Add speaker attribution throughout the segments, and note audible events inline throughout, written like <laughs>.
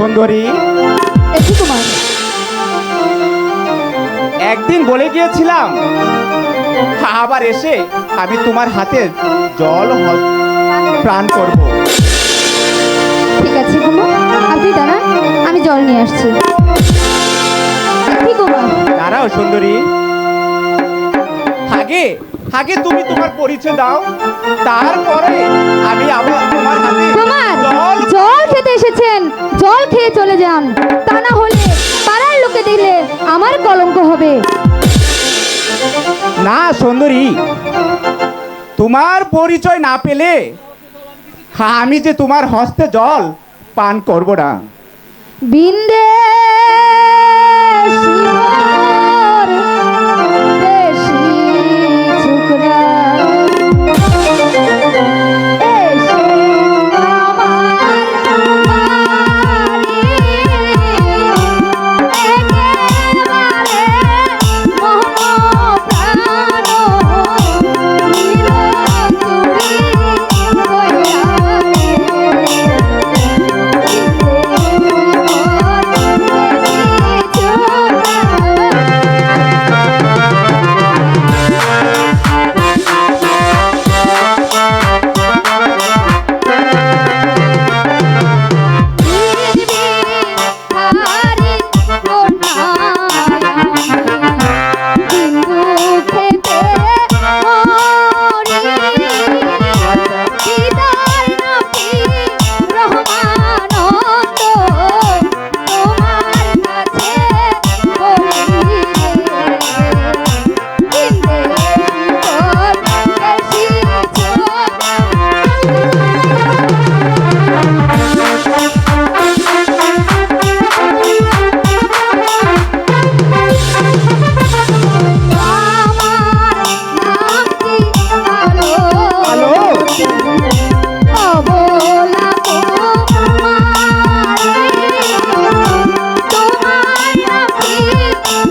Speaker 1: সুন্দরী একদিন বলে গিয়েছিলাম আবার এসে আমি তোমার হাতের জল প্রাণ করব।
Speaker 2: ঠিক আছে আপনি দাঁড়ান আমি জল নিয়ে আসছি।
Speaker 1: দাঁড়াও সুন্দরী। আগে আগে তুমি তোমার পরিচয় দাও। তারপরে আমি আবার তোমার হাতে জল
Speaker 2: জল খেতে এসেছেন। জল খেয়ে চলে যান। তা না হলে পাড়ার লোকে দিলে আমার কলঙ্ক হবে।
Speaker 1: না সুন্দরী তোমার পরিচয় না পেলে আমি যে তোমার হস্তে জল পান করব না।
Speaker 2: বিন্দে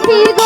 Speaker 2: পাখি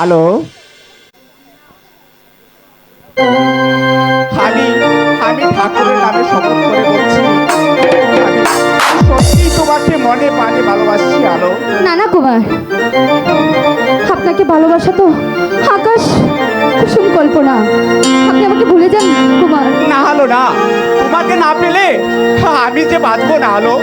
Speaker 1: হ্যালো আমি আমি ঠাকুরের নামে শপথ করে বলছি। আমি সত্যি তোমাকে মনে প্রাণে ভালোবাসছি আলো।
Speaker 2: না না কুমার। আপনাকে ভালোবাসা তো আকাশ কুসুম কল্পনা। আপনি আমাকে ভুলে যান কুমার।
Speaker 1: না হলো না। তোমাকে না পেলে আমি যে বাঁচবো না হলো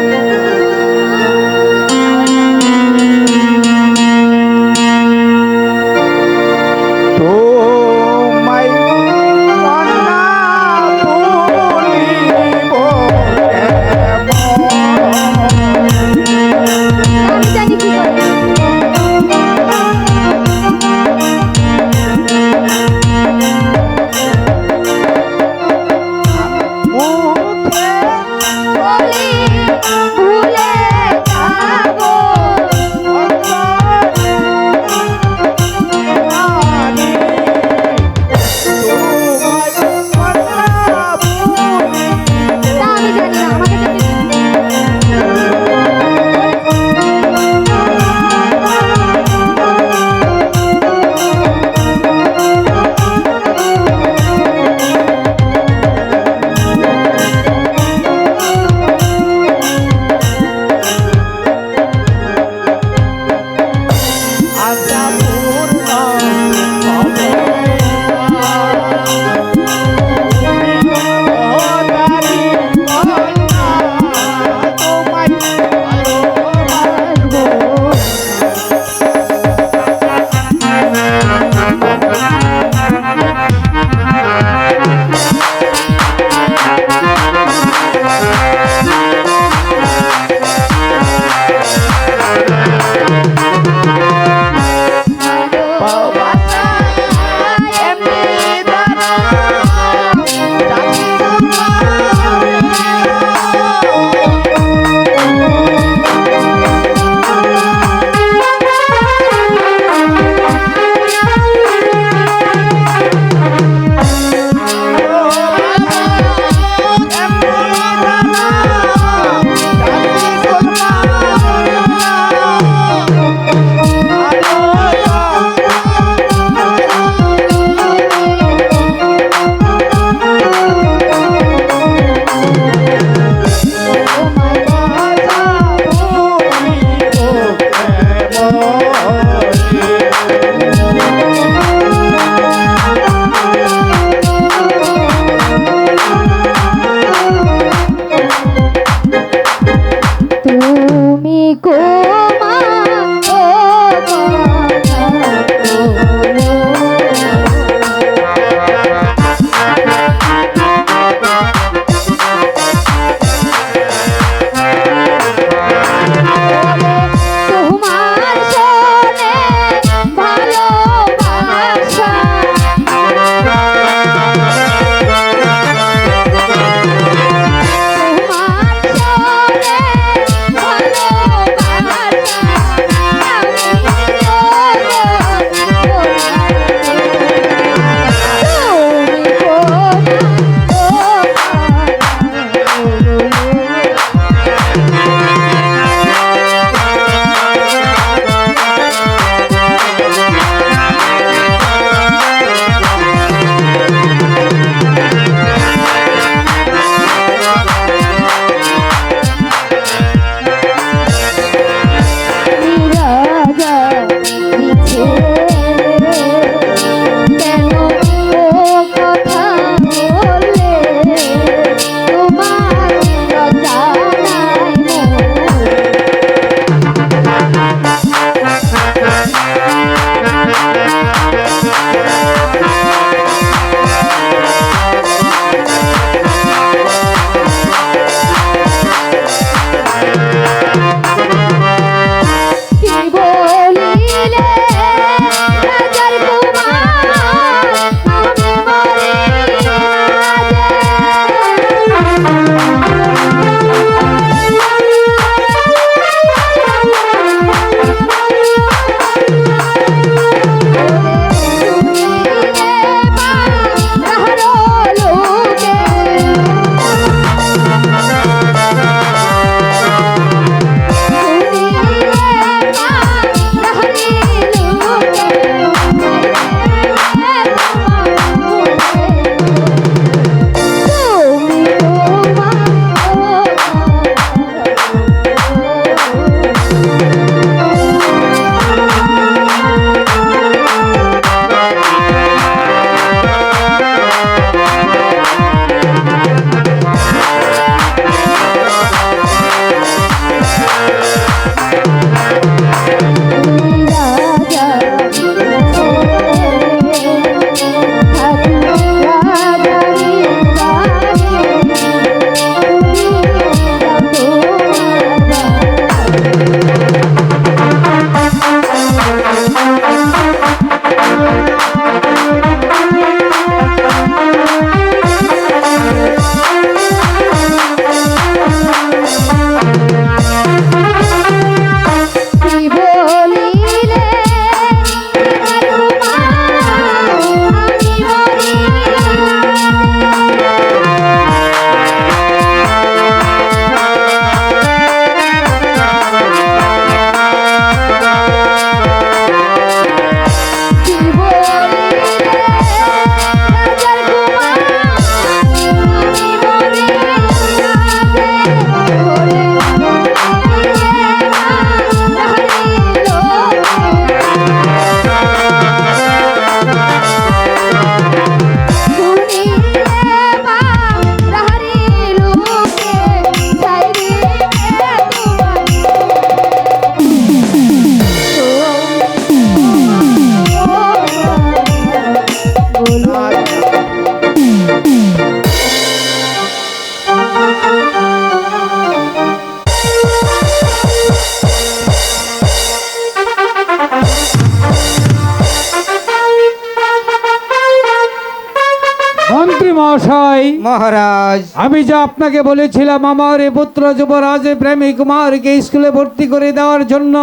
Speaker 3: মহাশয়
Speaker 4: মহারাজ।
Speaker 3: আমি যা আপনাকে বলেছিলাম আমার এ পুত্র যুবরাজ প্রেমী কুমারকে স্কুলে ভর্তি করে দেওয়ার জন্য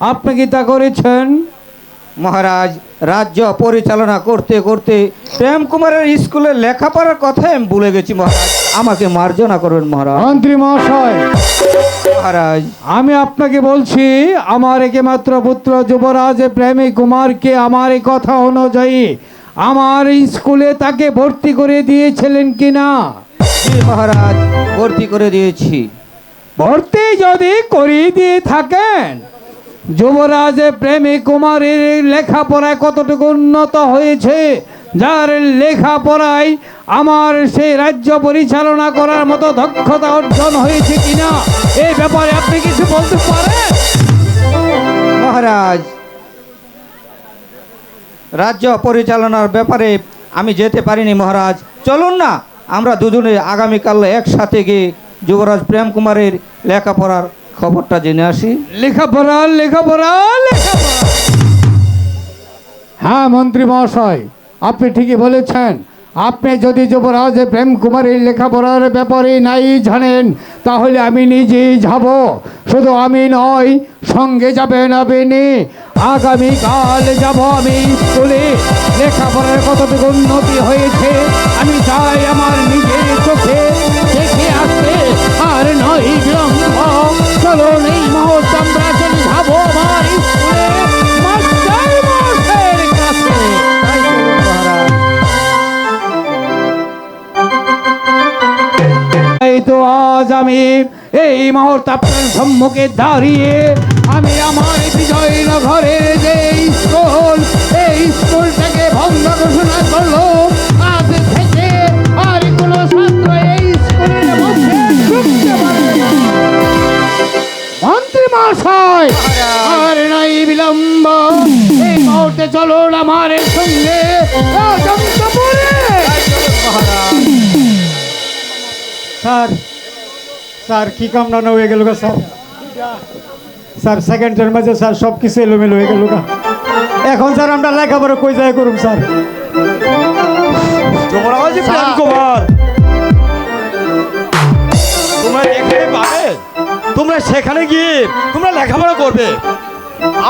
Speaker 3: আপনি কি তা করেছেন?
Speaker 4: মহারাজ রাজ্য পরিচালনা করতে করতে প্রেম কুমারের স্কুলে লেখাপড়ার কথাই আমি ভুলে গেছি মহারাজ। আমাকে মার্জনা করবেন মহারাজ।
Speaker 3: মন্ত্রী মহাশয়
Speaker 4: মহারাজ।
Speaker 3: আমি আপনাকে বলছি আমার একমাত্র পুত্র যুবরাজ প্রেমী কুমারকে আমার এই কথা অনুযায়ী আমার স্কুলে তাকে ভর্তি করে দিয়েছিলেন কিনা?
Speaker 4: জি মহারাজ ভর্তি করে দিয়েছি।
Speaker 3: ভর্তি যদি করিয়ে দিয়ে থাকেন যুবরাজ প্রেমী কুমারের লেখাপড়ায় কতটুকু উন্নত হয়েছে যার লেখাপড়ায় আমার সেই রাজ্য পরিচালনা করার মতো দক্ষতা অর্জন হয়েছে কিনা? এই ব্যাপারে আপনি কিছু বলতে পারেন?
Speaker 4: মহারাজ রাজ্য পরিচালনার ব্যাপারে আমি যেতে পারিনি মহারাজ। চলুন না আমরা দুজনে আগামীকাল একসাথে গিয়ে যুবরাজ প্রেম কুমারের লেখাপড়ার খবরটা জেনে আসি।
Speaker 3: লেখাপড়া লেখাপড়া লেখাপড়া। হ্যাঁ মন্ত্রী মহাশয় আপনি ঠিকই বলেছেন। আপনি যদি যুবরাজ প্রেম কুমারের লেখাপড়ার ব্যাপারে নাই জানেন তাহলে আমি নিজেই যাব। শুধু আমি নয় সঙ্গে যাবেন আপনি। আগামীকাল যাব আমি স্কুলে। লেখাপড়ার কতটুকু উন্নতি হয়েছে, আমি চাই আমার নিজের চোখে দেখে আসতে। আর নয় বিলম্ব, চলো নেই আমরা চলে আমার আজ আমি এই মুহূর্তে সম্মুখে দাঁড়িয়ে বিজয়নগরের যে স্কুল, এই স্কুলটাকে ভঙ্গ ঘোষণা করল। আজ থেকে আর কোনো ছাত্র এই। মন্ত্রী মহাশয়, আর নাই বিলম্ব। এই মুহূর্তে চলুন আমার সঙ্গে।
Speaker 5: স্যার স্যার, কি কাম না হয়ে গেল স্যার? স্যার সেকেন্ডের মাঝে স্যার সব কিছু এলোমেলো হয়ে গেল এখন স্যার আমরা লেখাপড়া কই যায় করুন স্যার?
Speaker 6: কুমার তোমরা এখানে পাবে। তোমরা সেখানে গিয়ে তোমরা লেখাপড়া করবে।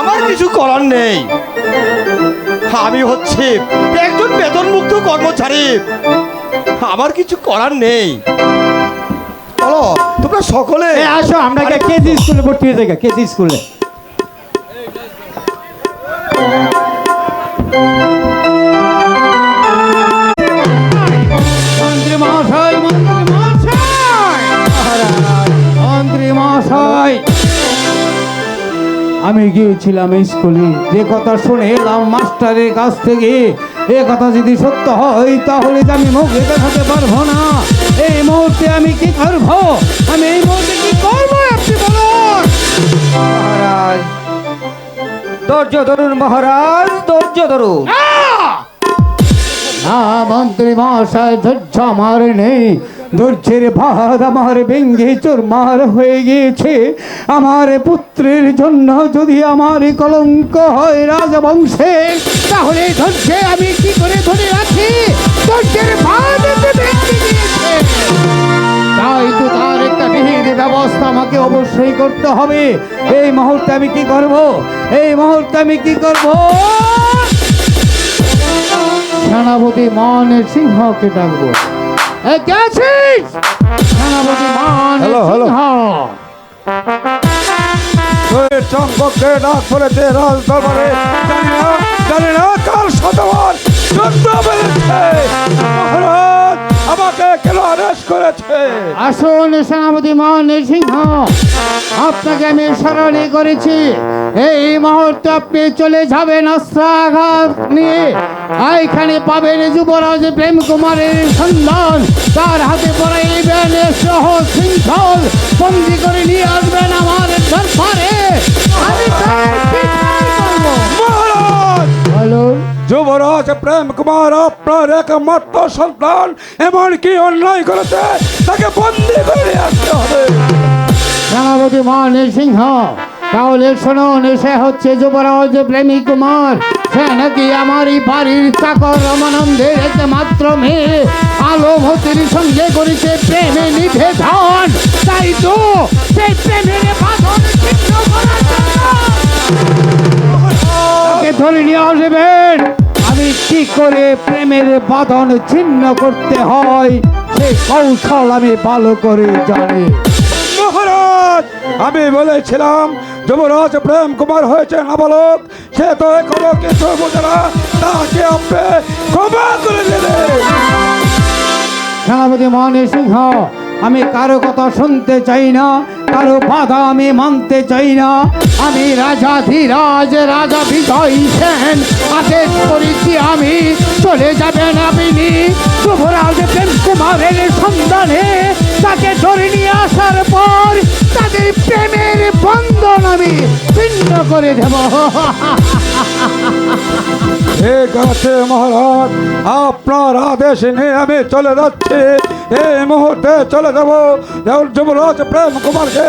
Speaker 6: আমার কিছু করার নেই। আমি হচ্ছে একজন বেতনমুক্ত কর্মচারী। আমার কিছু করার নেই। তোমরা সকলে
Speaker 5: আসো আমরা কেজি স্কুলে ভর্তি হয়ে যাই কেজি স্কুলে।
Speaker 3: আমি গিয়েছিলাম স্কুলে। যে কথা শুনে এলাম মাস্টারের কাছ থেকে এ কথা যদি সত্য হয় তাহলে আমি মুখে দেখাতে পারব না। এই মুহূর্তে আমি কি করব? আমি এই মুহূর্তে কি করব আপনি বলুন?
Speaker 4: মহারাজ ধৈর্য ধরুন মহারাজ ধৈর্য ধরুন।
Speaker 3: না মন্ত্রী মহাশয় ধৈর্য আমার নেই। ধৈর্যের ভাত আমার ভেঙ্গে চুরমার হয়ে গিয়েছে। আমার পুত্রের জন্য যদি আমার কলঙ্ক হয় রাজবংশে, তাহলে ধৈর্যে আমি কি করে ধরে রাখি? ধৈর্যের ভাত তাই তো তার একটা বিহিত ব্যবস্থা আমাকে অবশ্যই করতে হবে। এই মুহূর্তে আমি কি করব? এই মুহূর্তে আমি কি করব? সেনাপতি মান সিংহকে ডাকবো। মান
Speaker 6: হ্যালো, হ্যালো। চম্পককে ডাক পড়েছে রাজ দরবারে। জানি না জানি না কাল শতবার যুদ্ধ বেড়েছে মহারাজ! আমাকে কেন আদেশ করেছে?
Speaker 3: আসুন সেনাপতি মান সিংহ আপনাকে আমি স্মরণে করেছি। এই মুহূর্তে আপনি চলে যাবেন অস্ত্রাঘাত নিয়ে। এইখানে পাবেন যুবরাজ প্রেম কুমারের সন্ধান। তার হাতে পড়াইবেন সহ শৃঙ্খল বন্দি করে নিয়ে আসবেন আমার দরবারে। আমি
Speaker 6: যুবরাজ প্রেম কুমার, আপনার একমাত্র সন্তান। এমন কি অন্যায় করেছে, তাকে বন্দি করে আসতে হবে।
Speaker 3: সেনাপতি মান সিংহ তাহলে শুনুন, সে হচ্ছে যুবরাজ প্রেমী কুমার। সে নাকি আমারই বাড়ির চাকর একমাত্র মেয়ে। সঙ্গে প্রেমে নিবেদন তাই তো সেই প্রেমের ধরে নিয়ে আসবেন। কি করে প্রেমের বাঁধন ছিন্ন করতে হয় সে কৌশল আমি ভালো করে জানি।
Speaker 6: মহারাজ আমি বলেছিলাম যুবরাজ প্রেম কুমার হয়েছে নাবালক সে তো এখনও কিছু বোঝে না তাকে আপনি ক্ষমা করে দেবেন।
Speaker 3: সেনাপতি মনে সিংহ আমি কারও কথা শুনতে চাই না, কারও বাধা আমি মানতে চাই না। আমি রাজা ধীরাজ, রাজা বিজয় সেন, আদেশ করেছি আমি, চলে যাবেন আপনি। শুভরাজ প্রেম কুমারের সন্ধানে, তাকে ধরে নিয়ে আসার পর তাদের প্রেমের বন্ধন আমি ছিন্ন করে দেব। <laughs>
Speaker 6: ঠিক আছে মহারাজ, আপনার আদেশ নিয়ে আমি চলে যাচ্ছি। এই মুহূর্তে চলে যাব। যুবরাজ প্রেম কুমারকে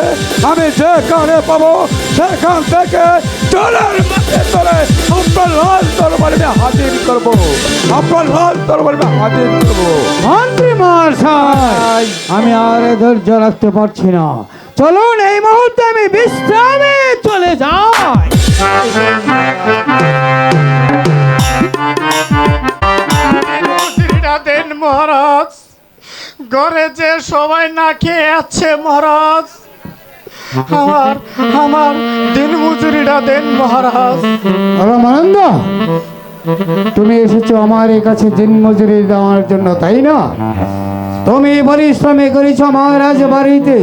Speaker 6: আমি যেখানে পাবো, সেখান থেকে চলের মাঠে চলে আপনার লাল দরবারে হাজির করব। আপনার লাল দরবারে হাজির করব।
Speaker 3: মন্ত্রী মহাশয়, আমি আর ধৈর্য রাখতে পারছি না। চলুন, এই মুহূর্তে আমি বিশ্রামে চলে যাই।
Speaker 7: ঘরে যে সবাই না খেয়ে আছে মহারাজ, আমার আমার দিন মজুরিটা দেন মহারাজ।
Speaker 3: রমানন্দ তুমি এসেছ আমার এই কাছে দিন মজুরি দেওয়ার জন্য, তাই না? তুমি পরিশ্রমে করেছ আমার রাজ বাড়িতে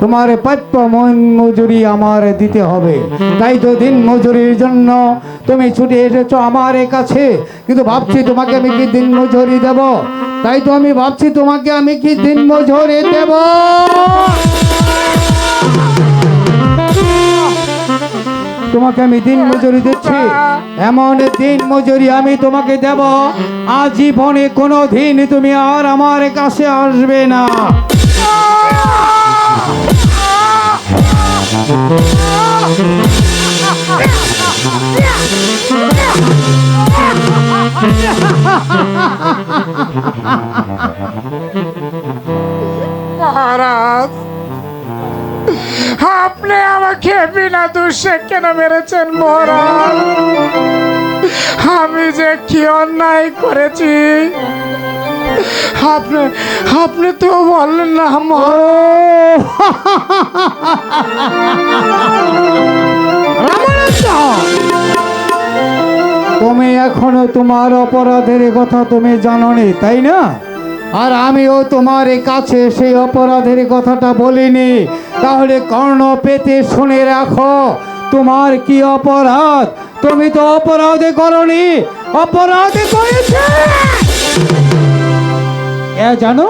Speaker 3: তোমার প্রাপ্য মন মজুরি আমার দিতে হবে। তাই তো দিন মজুরির জন্য তুমি ছুটে এসেছ আমার কাছে, কিন্তু ভাবছি তোমাকে আমি কি দিন মজুরি দেব? তাই তো আমি ভাবছি তোমাকে আমি কি দিন মজুরি দেব? তোমাকে আমি দিন মজুরি দিচ্ছি। এমন দিন মজুরি আমি তোমাকে দেব। আজীবনে কোনো দিন তুমি আর আমার কাছে আসবে না।
Speaker 7: মহারাজ আপনি আমাকে বিনা দোষে কেন মেরেছেন মহারাজ আমি যে কি অন্যায় করেছি আপনি আপনি তো বললেন না মহারাজ
Speaker 3: তুমি এখনও তোমার অপরাধের কথা তুমি জানোনি, তাই না? আর আমিও তোমার কাছে সেই অপরাধের কথাটা বলিনি। তাহলে কর্ণ পেতে শুনে রাখো, তোমার কি অপরাধ? তুমি তো অপরাধে করনি, অপরাধে করেছে! জানো,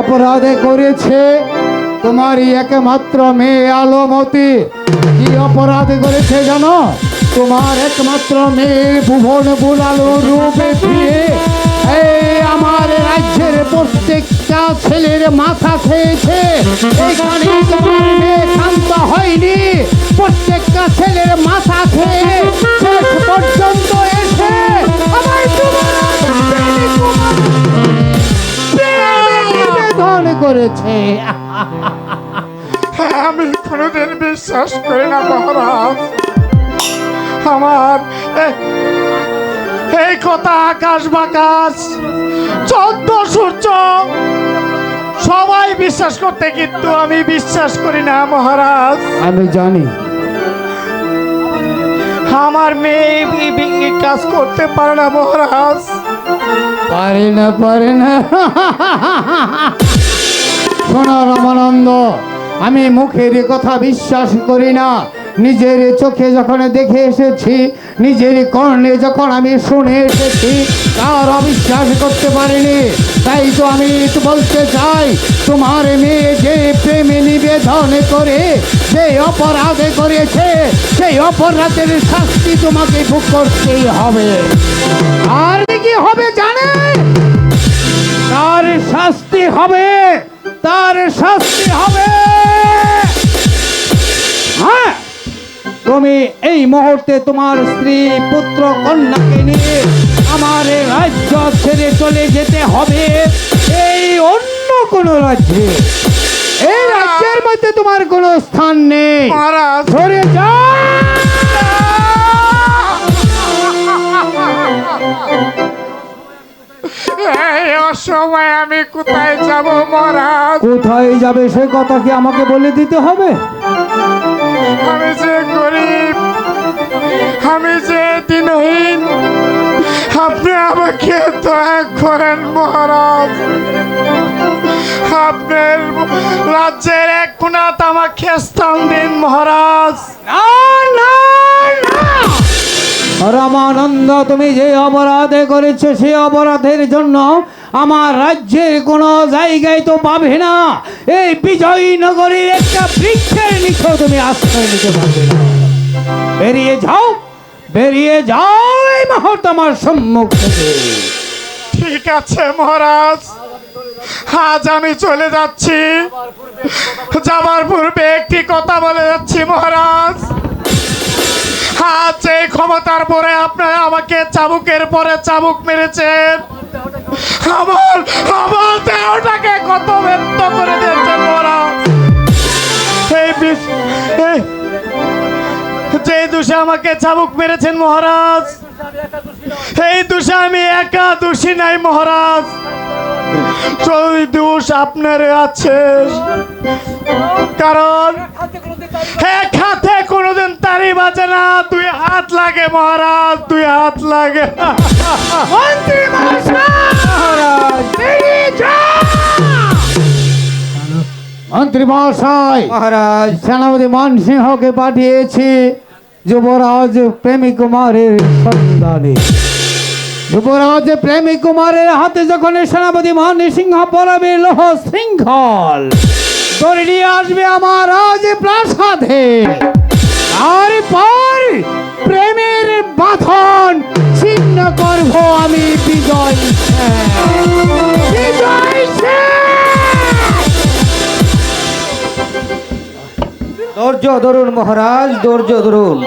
Speaker 3: অপরাধে করেছে তোমারই একমাত্র মেয়ে আলোমতি। কি অপরাধ করেছে জানো? তোমার একমাত্র মেয়ে ভুবন বুলালো রূপে দিয়ে এই আমার রাজ্যের প্রত্যেকটা ছেলের মাথা খেয়েছে। এখানে তোমার নিবেদন করেছে
Speaker 7: আমি কোনোদিন বিশ্বাস করি না মহারাজ। আমার এই কথা আকাশ বাকাশ চন্দ্র সূর্য সবাই বিশ্বাস করতে কিন্তু আমি বিশ্বাস করি না মহারাজ।
Speaker 3: আমি জানি।
Speaker 7: আমার মেয়ে কাজ করতে পারে না মহারাজ।
Speaker 3: পারে না পারে না। শোনো রামানন্দ, আমি মুখের কথা বিশ্বাস করি না। নিজের চোখে যখন দেখে এসেছি, নিজের কর্ণে যখন আমি শুনে এসেছি, তার অবিশ্বাস করতে পারিনি। তাই তো আমি বলতে চাই, তোমার মেয়ে যে প্রেমে নিবেদন করে, যে অপরাধে করেছে, সেই অপরাধের শাস্তি তোমাকে ভোগ করতেই হবে। আর কি হবে জানে তার শাস্তি হবে। তার শাস্তি হবে। হ্যাঁ তুমি এই মুহূর্তে তোমার স্ত্রী পুত্র কন্যাকে নিয়ে আমার রাজ্য ছেড়ে চলে যেতে হবে। এই অন্য কোনো রাজ্যে। এই রাজ্যের মধ্যে তোমার কোনো স্থান নেই। সরে যাও।
Speaker 7: অসময় আমি কোথায় যাব মহারাজ?
Speaker 3: কোথায় যাবে সে কথা কি আমাকে বলে দিতে হবে?
Speaker 7: আমি যে গরিব আমি যে দিনহীন আপনি আমাকে দয়া করেন মহারাজ। আপনার রাজ্যের এক গুণাত আমাকে স্থান দিন মহারাজ।
Speaker 3: না না না। রামানন্দ, তুমি যে অপরাধে করেছ সেই অপরাধের জন্য আমার রাজ্যের কোনো জায়গায় তো পাবে না। এই বিজয়নগরীর একটা বৃক্ষের নিচেও তুমি আশ্রয় নিতে পারবে না। বেরিয়ে যাও বেরিয়ে যাও এই মুহূর্তে আমার সম্মুখ থেকে।
Speaker 7: ঠিক আছে, মহারাজ। আজ আমি চলে যাচ্ছি। যাবার পূর্বে একটি কথা বলে যাচ্ছি, মহারাজ। আজ ক্ষমতার পরে আপনারা আমাকে চাবুকের পরে চাবুক মেরেছেন। আমার আমার দেহটাকে কত ব্যক্ত করে দিয়েছেন মহারাজ এই যে দোষে আমাকে চাবুক মেরেছেন মহারাজ। এই দোষে আমি একা দোষী নাই মহারাজ। দোষ আপনার আছে, কারণ এক হাতে কোনোদিন তারি বাজে না। দুই হাত লাগে মহারাজ দুই হাত লাগে।
Speaker 3: মন্ত্রী মহাশয়
Speaker 4: মহারাজ।
Speaker 3: সেনাপতি মানসিংহকে পাঠিয়েছি যুবরাজ প্রেমী কুমারের সন্ধানে। যুবরাজ প্রেমী কুমারের হাতে যখন সেনাপতি মানসিংহ পড়াবে লোহ শৃঙ্খল ধরে নিয়ে আসবে আমার রাজ প্রাসাদে। তারপর প্রেমের বাঁধন ছিন্ন করব আমি বিজয় বিজয়
Speaker 4: ধৈর্য ধরুন মহারাজ, ধৈর্য ধরুন।